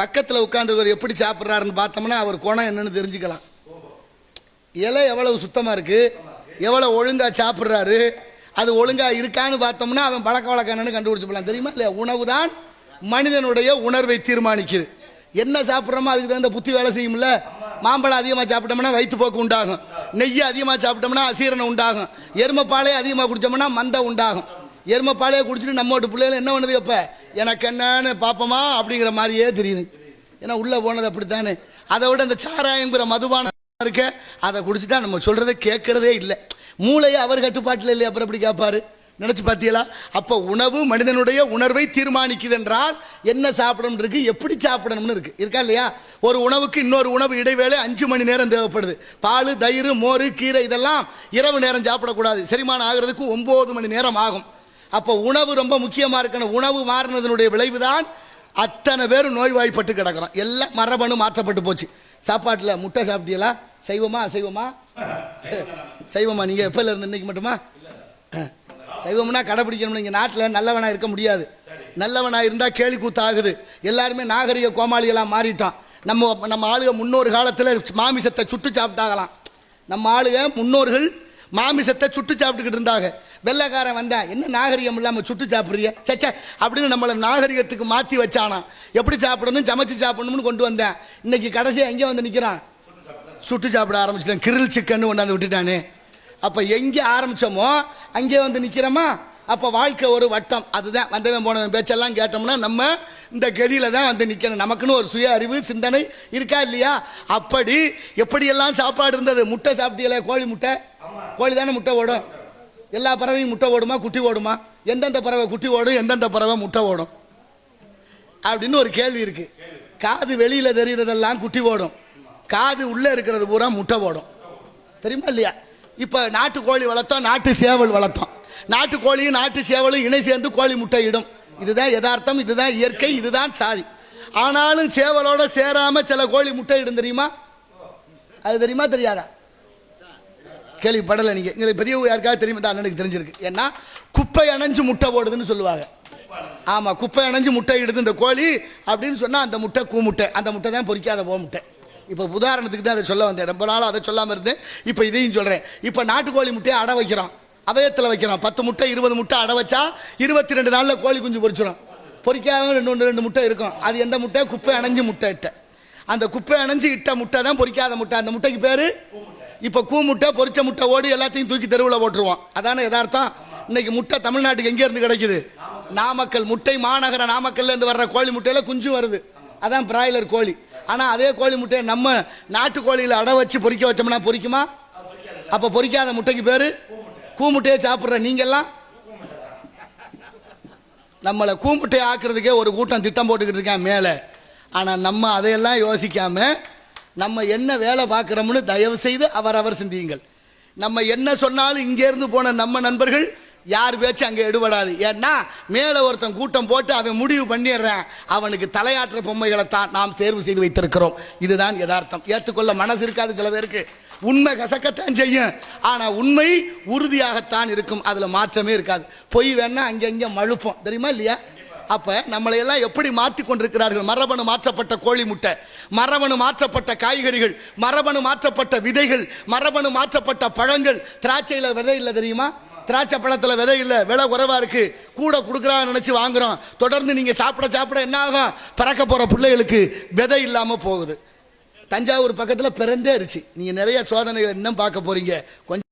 பக்கத்தில் உட்காந்துருவர் எப்படி சாப்பிட்றாருன்னு பார்த்தோம்னா அவர் குணம் என்னன்னு தெரிஞ்சுக்கலாம். இலை எவ்வளவு சுத்தமாக இருக்குது எவ்வளோ ஒழுங்காக சாப்பிட்றாரு? அது ஒழுங்காக இருக்கான்னு பார்த்தோம்னா அவன் பழக்க வழக்கம் என்னன்னு கண்டுபிடிச்சிடலாம் தெரியுமா இல்லையா? உணவு தான் மனிதனுடைய உணர்வை தீர்மானிக்குது. என்ன சாப்பிட்றோமோ அதுக்கு தகுந்த புத்தி வேலை செய்யும்ல? மாம்பழம் அதிகமாக சாப்பிட்டோம்னா வயிற்றுப்போக்கு உண்டாகும். நெய் அதிகமாக சாப்பிட்டோம்னா அசீரணம் உண்டாகும். எருமைப்பாலே அதிகமாக குடித்தோம்னா மந்தம் உண்டாகும். எருமைப்பாலையே குடிச்சிட்டு நம்ம வீட்டு பிள்ளைகள் என்ன பண்ணுது எப்போ எனக்கு என்னன்னு பார்ப்போமா அப்படிங்கிற மாதிரியே தெரியுது. ஏன்னா உள்ளே போனது அப்படித்தானே. அதை விட இந்த சாராயங்கிற மதுபானம் இருக்க அதை குடிச்சிட்டா நம்ம சொல்கிறத கேட்குறதே இல்லை. மூளையை அவர் கட்டுப்பாட்டில் இல்லை அப்புறம் எப்படி கேட்பாரு? நினச்சி பார்த்தீங்களா அப்போ உணவு மனிதனுடைய உணர்வை தீர்மானிக்குது என்றால் என்ன சாப்பிடணும் இருக்கு எப்படி சாப்பிடணும்னு இருக்கு. இருக்கா இல்லையா? ஒரு உணவுக்கு இன்னொரு உணவு இடைவேளை அஞ்சு மணி நேரம் தேவைப்படுது. பால் தயிர் மோர் கீரை இதெல்லாம் இரவு நேரம் சாப்பிடக்கூடாது. செரிமானம் ஆகிறதுக்கு ஒம்பது மணி நேரம் ஆகும். அப்போ உணவு ரொம்ப முக்கியமாக இருக்கணும். உணவு மாறினதனுடைய விளைவு தான் அத்தனை பேரும் நோய்வாய்ப்பட்டு கிடக்கிறோம். எல்லாம் மரபணு மாற்றப்பட்டு போச்சு. சாப்பாட்டில் முட்டை சாப்பிட்டீங்களா? சைவமா அசைவமா? சைவமா நீங்கள் எப்போல இருந்து இன்னைக்கு மட்டுமா? சைவம்னா கடைப்பிடிக்கணும் இங்கே நாட்டில் நல்லவனாக இருக்க முடியாது. நல்லவனாக இருந்தால் கேலி கூத்தாகுது. எல்லாருமே நாகரிக கோமாளிகளாக மாறிட்டோம். நம்ம நம்ம ஆளுக முன்னொரு காலத்தில் மாமிசத்தை சுட்டு சாப்பிட்டாகலாம் நம்ம ஆளுக முன்னோர்கள் மாமிசத்தை சுட்டு சாப்பிட்டுக்கிட்டு இருந்தாங்க. வெள்ளைக்காரன் வந்தேன். என்ன நாகரிகம் இல்லாமல் சுட்டு சாப்பிட்றிய? சச்சே அப்படின்னு நம்மளை நாகரிகத்துக்கு மாற்றி வச்சானாம். எப்படி சாப்பிடணும்? சமைச்சு சாப்பிடணும்னு கொண்டு வந்தேன். இன்னைக்கு கடைசியாக எங்கே வந்து நிற்கிறான் சுட்டு சாப்பிட ஆரம்பிச்சிட்டேன். கிரில் சிக்கன் கொண்டாந்து விட்டுட்டானே. அப்போ எங்கே ஆரம்பித்தோமோ அங்கே வந்து நிற்கிறோமா அப்போ வாழ்க்கை ஒரு வட்டம். அதுதான் வந்தவன் போனவன் பேச்செல்லாம் கேட்டோம்னா நம்ம இந்த கதியில் தான் வந்து நிற்கணும் நமக்குன்னு ஒரு சுய அறிவு சிந்தனை இருக்கா இல்லையா? அப்படி எப்படியெல்லாம் சாப்பாடு இருந்தது? முட்டை சாப்பிட்டீங்களே கோழி முட்டை? கோழி தானே முட்டை ஓடும். எல்லா பறவையும் முட்டை ஓடுமா குட்டி ஓடுமா? எந்தெந்த பறவை குட்டி ஓடும் எந்தெந்த பறவை முட்டை ஓடும்? அப்படின்னு ஒரு கேள்வி இருக்கு. காது வெளியில் தெரிகிறதெல்லாம் குட்டி ஓடும். காது உள்ளே இருக்கிறது பூரா முட்டை ஓடும். தெரியுமா இல்லையா? இப்போ நாட்டு கோழி வளர்த்தோம் நாட்டு சேவல் வளர்த்தோம். நாட்டு கோழியும் நாட்டு சேவலும் இணை சேர்ந்து கோழி முட்டை இடும் இதுதான் யதார்த்தம் இதுதான் இயற்கை இதுதான் சாதி. ஆனாலும் சேவலோட சேராமல் சில கோழி முட்டை இடும் தெரியுமா? அது தெரியுமா தெரியாதா? கேள்விப்படலை நீங்கள் எங்களுக்கு பெரிய யாருக்காவது தெரியுமா? தான் அண்ணனுக்கு தெரிஞ்சிருக்கு. ஏன்னா குப்பை அணைஞ்சு முட்டை போடுதுன்னு சொல்லுவாங்க. ஆமாம் குப்பை அணைஞ்சு முட்டை இடுது இந்த கோழி அப்படின்னு சொன்னால் அந்த முட்டை கூ முட்டை அந்த முட்டை தான் பொறிக்காத போ முட்டை. இப்போ உதாரணத்துக்கு தான் அதை சொல்ல வந்தேன். ரொம்ப நாள் அதை சொல்லாமல் இருந்தேன். இப்போ இதையும் சொல்கிறேன் இப்போ நாட்டுக்கோழி முட்டையை அடை வைக்கிறோம். அவயத்தில் வைக்கிறோம். பத்து முட்டை இருபது முட்டை அடை வச்சா இருபத்தி ரெண்டு நாளில் கோழி குஞ்சு பொரிச்சிடும் பொறிக்காம ரெண்டு ஒன்று ரெண்டு முட்டை இருக்கும். அது எந்த முட்டை? குப்பை அணைஞ்சு முட்டை இட்ட. அந்த குப்பை அணைஞ்சு இட்ட முட்டை தான் பொறிக்காத முட்டை. அந்த முட்டைக்கு பேர்? இப்போ கூ முட்டை பொரிச்ச முட்டை ஓடி எல்லாத்தையும் தூக்கி தெருவில் போட்டுருவோம் அதான யதார்த்தம்? இன்னைக்கு முட்டை தமிழ்நாட்டுக்கு எங்கே இருந்து கிடைக்குது? நாமக்கல் முட்டை மாநகர நாமக்கல்ல இருந்து வர்ற கோழி முட்டையில குஞ்சும் வருது. அதான் பிராய்லர் கோழி. ஆனால் அதே கோழி முட்டையை நம்ம நாட்டு கோழியில் அடை வச்சு பொறிக்க வச்சோம்னா பொறிக்குமா? அப்போ பொறிக்காத முட்டைக்கு பேர் கூ முட்டையை சாப்பிட்ற நீங்கள்லாம் நம்மளை கூமுட்டையை ஆக்குறதுக்கே ஒரு கூட்டம் திட்டம் போட்டுக்கிட்டு இருக்கேன் மேலே. ஆனால் நம்ம அதையெல்லாம் யோசிக்காமல் நம்ம என்ன வேலை பார்க்குறோம்னு தயவு செய்து அவரவர் சிந்தியுங்கள். நம்ம என்ன சொன்னாலும் இங்கேருந்து போன நம்ம நண்பர்கள் யார் பேச்சு அங்கே எடுபடாது. ஏன்னா மேலே ஒருத்தன் கூட்டம் போட்டு அவன் முடிவு பண்ணிடுறேன். அவனுக்கு தலையாற்ற பொம்மைகளை தான் நாம் தேர்வு செய்து வைத்திருக்கிறோம். இதுதான் யதார்த்தம். ஏற்றுக்கொள்ள மனசு இருக்காது சில பேருக்கு. உண்மை கசக்கத்தான் செய்யும். ஆனால் உண்மை உறுதியாகத்தான் இருக்கும். அதில் மாற்றமே இருக்காது. பொய் வேணா அங்கங்கே மழுப்போம். தெரியுமா இல்லையா? அப்போ நம்மளையெல்லாம் எப்படி மாற்றி கொண்டிருக்கிறார்கள் மரபணு மாற்றப்பட்ட கோழி முட்டை மரபணு மாற்றப்பட்ட காய்கறிகள் மரபணு மாற்றப்பட்ட விதைகள் மரபணு மாற்றப்பட்ட பழங்கள். திராட்சையில் விதை இல்லை தெரியுமா? திராட்சை பழத்தில் விதை இல்லை. விலை குறைவாக இருக்குது கூட கொடுக்குறான்னு நினச்சி வாங்குகிறோம் தொடர்ந்து நீங்கள் சாப்பிட சாப்பிட என்ன ஆகும்? பிறக்க போகிற பிள்ளைகளுக்கு விதை இல்லாமல் போகுது. தஞ்சாவூர் பக்கத்தில் பிறந்தே இருச்சு நீங்கள் நிறைய சோதனைகள் இன்னும் பார்க்க போகிறீங்க கொஞ்சம்